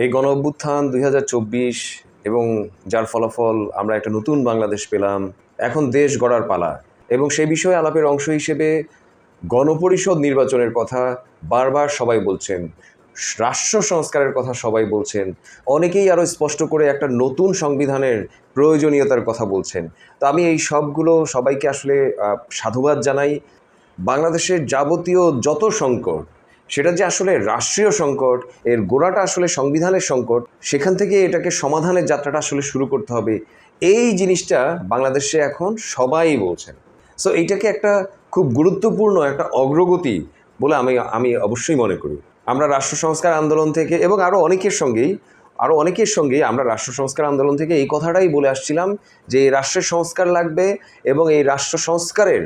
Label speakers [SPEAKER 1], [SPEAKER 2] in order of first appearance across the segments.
[SPEAKER 1] এই গণ অভ্যুত্থান দুই হাজার চব্বিশ এবং যার ফলাফল আমরা একটা নতুন বাংলাদেশ পেলাম, এখন দেশ গড়ার পালা। এবং সেই বিষয়ে আলাপের অংশ হিসেবে গণপরিষদ নির্বাচনের কথা বারবার সবাই বলছেন, রাষ্ট্র সংস্কারের কথা সবাই বলছেন, অনেকেই আরও স্পষ্ট করে একটা নতুন সংবিধানের প্রয়োজনীয়তার কথা বলছেন। তো আমি এই সবগুলো সবাইকে আসলে সাধুবাদ জানাই। বাংলাদেশের যাবতীয় যত সংকট সেটা যে আসলে রাষ্ট্রীয় সংকট, এর গোড়াটা আসলে সংবিধানের সংকট, সেখান থেকে এটাকে সমাধানের যাত্রাটা আসলে শুরু করতে হবে। এই জিনিসটা বাংলাদেশে এখন সবাই বলছেন। সো এইটাকে একটা খুব গুরুত্বপূর্ণ, একটা অগ্রগতি বলে আমি আমি অবশ্যই মনে করি। আমরা রাষ্ট্র সংস্কার আন্দোলন থেকে এবং আরও অনেকের সঙ্গেই আরও অনেকের সঙ্গেই আমরা রাষ্ট্র সংস্কার আন্দোলন থেকে এই কথাটাই বলে আসছিলাম যে এই রাষ্ট্রের সংস্কার লাগবে এবং এই রাষ্ট্র সংস্কারের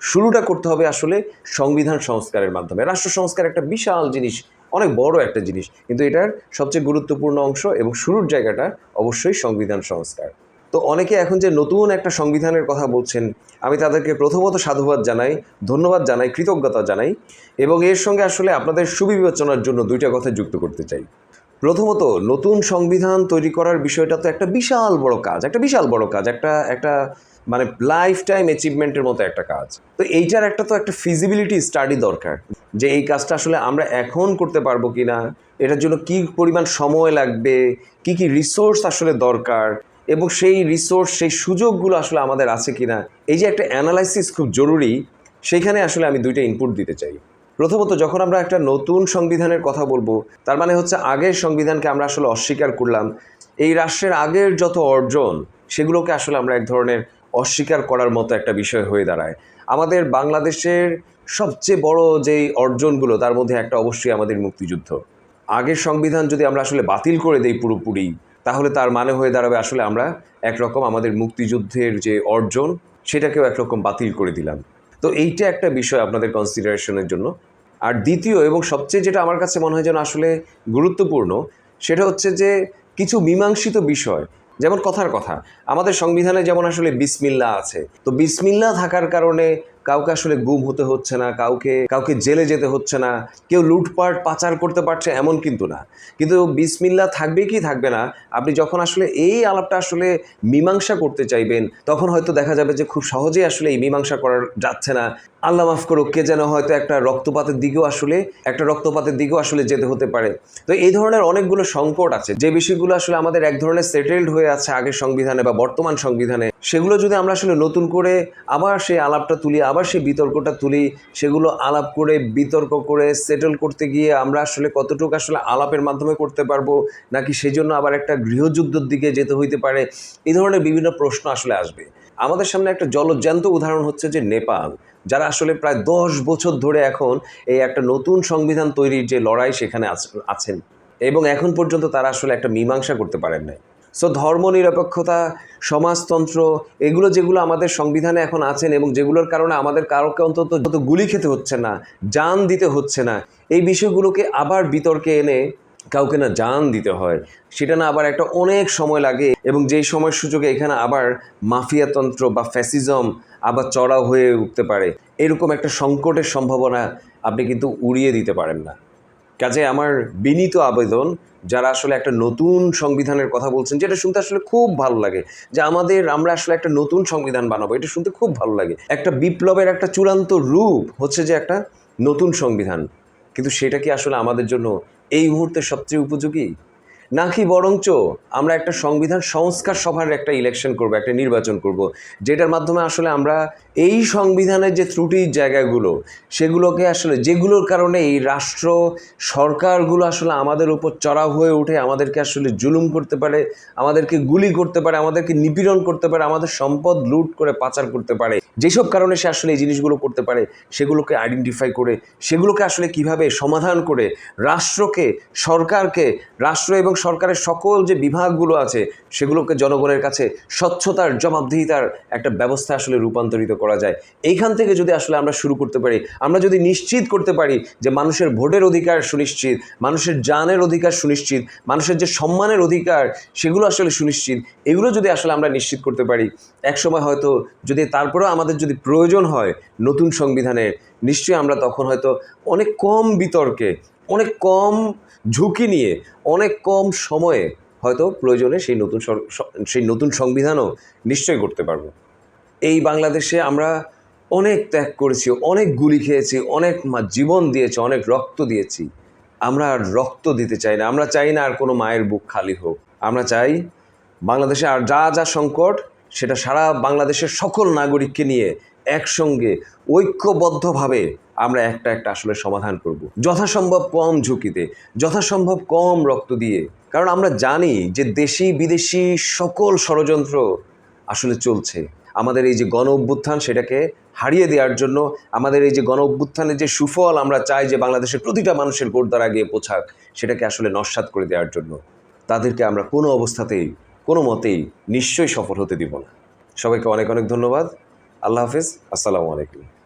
[SPEAKER 1] শুরুটা করতে হবে আসলে সংবিধান সংস্কারের মাধ্যমে। রাষ্ট্র সংস্কার একটা বিশাল জিনিস, অনেক বড় একটা জিনিস। কিন্তু এটার সবচেয়ে গুরুত্বপূর্ণ অংশ এবং শুরুর জায়গাটা অবশ্যই সংবিধান সংস্কার। তো অনেকে এখন যে নতুন একটা সংবিধানের কথা বলছেন, আমি তাদেরকে প্রথমত সাধুবাদ জানাই, ধন্যবাদ জানাই, কৃতজ্ঞতা জানাই এবং এর সঙ্গে আসলে আপনাদের সুবিবেচনার জন্য দুইটা কথা যুক্ত করতে চাই। প্রথমত, নতুন সংবিধান তৈরি করার বিষয়টা তো একটা বিশাল বড় কাজ, একটা বিশাল বড় কাজ, একটা একটা মানে লাইফ টাইম অ্যাচিভমেন্টের মতো একটা কাজ। তো এইটার একটা তো একটা ফিজিবিলিটি স্টাডি দরকার, যে এই কাজটা আসলে আমরা এখন করতে পারব কি না এটার জন্য কি পরিমাণ সময় লাগবে, কি কি রিসোর্স আসলে দরকার, এবং সেই রিসোর্স সেই সুযোগগুলো আসলে আমাদের আছে কি না এই যে একটা অ্যানালাইসিস খুব জরুরি সেইখানে আসলে আমি দুইটা ইনপুট দিতে চাই। প্রথমত, যখন আমরা একটা নতুন সংবিধানের কথা বলব, তার মানে হচ্ছে আগের সংবিধানকে আমরা আসলে অস্বীকার করলাম, এই রাষ্ট্রের আগের যত অর্জন, সেগুলোকে আসলে আমরা এক ধরনের অস্বীকার করার মতো একটা বিষয় হয়ে দাঁড়ায়। আমাদের বাংলাদেশের সবচেয়ে বড় যেই অর্জনগুলো, তার মধ্যে একটা অবশ্যই আমাদের মুক্তিযুদ্ধ। আগের সংবিধান যদি আমরা আসলে বাতিল করে দেই পুরোপুরি, তাহলে তার মানে হয়ে দাঁড়াবে আসলে আমরা একরকম আমাদের মুক্তিযুদ্ধের যে অর্জন, সেটাকেও একরকম বাতিল করে দিলাম। তো এইটা একটা বিষয় আপনাদের কনসিডারেশনের জন্য। আর দ্বিতীয় এবং সবচেয়ে যেটা আমার কাছে মনে হয় যেন আসলে গুরুত্বপূর্ণ, সেটা হচ্ছে যে কিছু মীমাংসিত বিষয় যেমন কথার কথা। আমাদের সংবিধানে যেমন আসলে বিসমিল্লা আছে তো বিসমিল্লা থাকার কারণে কাউকে আসলে গুম হতে হচ্ছে না, কাউকে কাউকে জেলে যেতে হচ্ছে না, কেউ লুটপাট, পাচার করতে পারছে এমন কিন্তু না। কিন্তু বিসমিল্লা থাকবে কি থাকবে না, আপনি যখন আসলে এই আলাপটা আসলে মীমাংসা করতে চাইবেন, তখন হয়তো দেখা যাবে যে খুব সহজেই আসলে এই মীমাংসা করা যাচ্ছে না। আল্লাহ মাফ করুক, কে যেন হয়তো একটা রক্তপাতের দিকেও আসলে, একটা রক্তপাতের দিকেও আসলে যেতে হতে পারে। তো এই ধরনের অনেকগুলো সংকট আছে, যে বিষয়গুলো আসলে আমাদের এক ধরনের সেটেলড হয়ে আছে আগের সংবিধানে বা বর্তমান সংবিধানে, সেগুলো যদি আমরা আসলে নতুন করে আবার সেই আলাপটা তুলি আবার সেই বিতর্কটা তুলি, সেগুলো আলাপ করে, বিতর্ক করে সেটেল করতে গিয়ে আমরা আসলে কতটুকু আসলে আলাপের মাধ্যমে করতে পারব, নাকি সেই জন্য আবার একটা গৃহযুদ্ধের দিকে যেতে হইতে পারে এই ধরনের বিভিন্ন প্রশ্ন আসলে আসবে। আমাদের সামনে একটা জলজ্যান্ত উদাহরণ হচ্ছে যে নেপাল, যারা আসলে প্রায় দশ বছর ধরে এখন এই একটা নতুন সংবিধান তৈরির যে লড়াই সেখানে আছ- আছেন। এবং এখন পর্যন্ত তারা আসলে একটা মীমাংসা করতে পারেন নাই। সো ধর্মনিরপেক্ষতা সমাজতন্ত্র, এগুলো যেগুলো আমাদের সংবিধানে এখন আছেন এবং যেগুলোর কারণে আমাদের কারোকে অন্তত যত গুলি খেতে হচ্ছে না জান দিতে হচ্ছে না, এই বিষয়গুলোকে আবার বিতর্কে এনে কাউকে না জান দিতে হয়। সেটা না আবার একটা অনেক সময় লাগে এবং যেই সময় সুযোগে এখানে আবার মাফিয়াতন্ত্র বা ফ্যাসিজম আবার চড়াও হয়ে উঠতে পারে, এরকম একটা সংকটের সম্ভাবনা আপনি কিন্তু উড়িয়ে দিতে পারেন না। কাজে আমার বিনীত আবেদন যারা আসলে একটা নতুন সংবিধানের কথা বলছেন, যেটা শুনতে আসলে খুব ভালো লাগে, যে আমাদের আমরা আসলে একটা নতুন সংবিধান বানাবো, এটা শুনতে খুব ভালো লাগে। একটা বিপ্লবের একটা চূড়ান্ত রূপ হচ্ছে যে একটা নতুন সংবিধান। কিন্তু সেটা কি আসলে আমাদের জন্য এই মুহূর্তে সবচেয়ে উপযোগী? নাকি বরঞ্চ আমরা একটা সংবিধান সংস্কার সভার একটা ইলেকশন করব, একটা নির্বাচন করব, যেটার মাধ্যমে আসলে আমরা এই সংবিধানের যে ত্রুটির জায়গাগুলো, সেগুলোকে আসলে যেগুলোর কারণে এই রাষ্ট্র সরকারগুলো আসলে আমাদের উপর চড়াও হয়ে উঠে আমাদেরকে আসলে জুলুম করতে পারে, আমাদেরকে গুলি করতে পারে, আমাদেরকে নিপীড়ন করতে পারে, আমাদের সম্পদ লুট করে পাচার করতে পারে, যেসব কারণে সে আসলে এই জিনিসগুলো করতে পারে, সেগুলোকে আইডেন্টিফাই করে, সেগুলোকে আসলে কীভাবে সমাধান করে রাষ্ট্রকে, সরকারকে, রাষ্ট্র এবং সরকারের সকল যে বিভাগগুলো আছে, সেগুলোকে জনগণের কাছে স্বচ্ছতার, জবাবদিহিতার একটা ব্যবস্থা আসলে রূপান্তরিত করা যায়। এইখান থেকে যদি আসলে আমরা শুরু করতে পারি, আমরা যদি নিশ্চিত করতে পারি যে মানুষের ভোটের অধিকার সুনিশ্চিত, মানুষের জানের অধিকার সুনিশ্চিত, মানুষের যে সম্মানের অধিকার, সেগুলো আসলে সুনিশ্চিত, এগুলো যদি আসলে আমরা নিশ্চিত করতে পারি, একসময় হয়তো যদি তারপরেও আমাদের যদি প্রয়োজন হয় নতুন সংবিধানের নিশ্চয়ই আমরা তখন হয়তো অনেক কম বিতর্কে অনেক কম ঝুঁকি নিয়ে, অনেক কম সময়ে হয়তো প্রয়োজনে সেই নতুন সেই নতুন সংবিধানও নিশ্চয় করতে পারব। এই বাংলাদেশে আমরা অনেক ত্যাগ করেছি, অনেক গুলি খেয়েছি, অনেক জীবন দিয়েছি, অনেক রক্ত দিয়েছি। আমরা আর রক্ত দিতে চাই না, আমরা চাই না আর কোনো মায়ের বুক খালি হোক। আমরা চাই বাংলাদেশে আর যা যা সংকট সেটা সারা বাংলাদেশের সকল নাগরিককে নিয়ে একসঙ্গে ঐক্যবদ্ধভাবে আমরা একটা একটা আসলে সমাধান করব। যথাসম্ভব কম ঝুঁকিতে, যথাসম্ভব কম রক্ত দিয়ে। কারণ আমরা জানি যে দেশি বিদেশি সকল ষড়যন্ত্র আসলে চলছে। আমাদের এই যে গণ অভ্যুত্থান সেটাকে হারিয়ে দেওয়ার জন্য, আমাদের এই যে গণ অভ্যুত্থানের যে সুফল আমরা চাই যে বাংলাদেশের প্রতিটা মানুষের গোড়দ্বারা গিয়ে পোছাক, সেটাকে আসলে নস্বাত করে দেওয়ার জন্য। তাদেরকে আমরা কোনো অবস্থাতেই কোনো মতেই নিশ্চয়ই সফল হতে দিব না। সবাইকে অনেক অনেক ধন্যবাদ। আল্লাহ হাফিজ। আসসালামু আলাইকুম।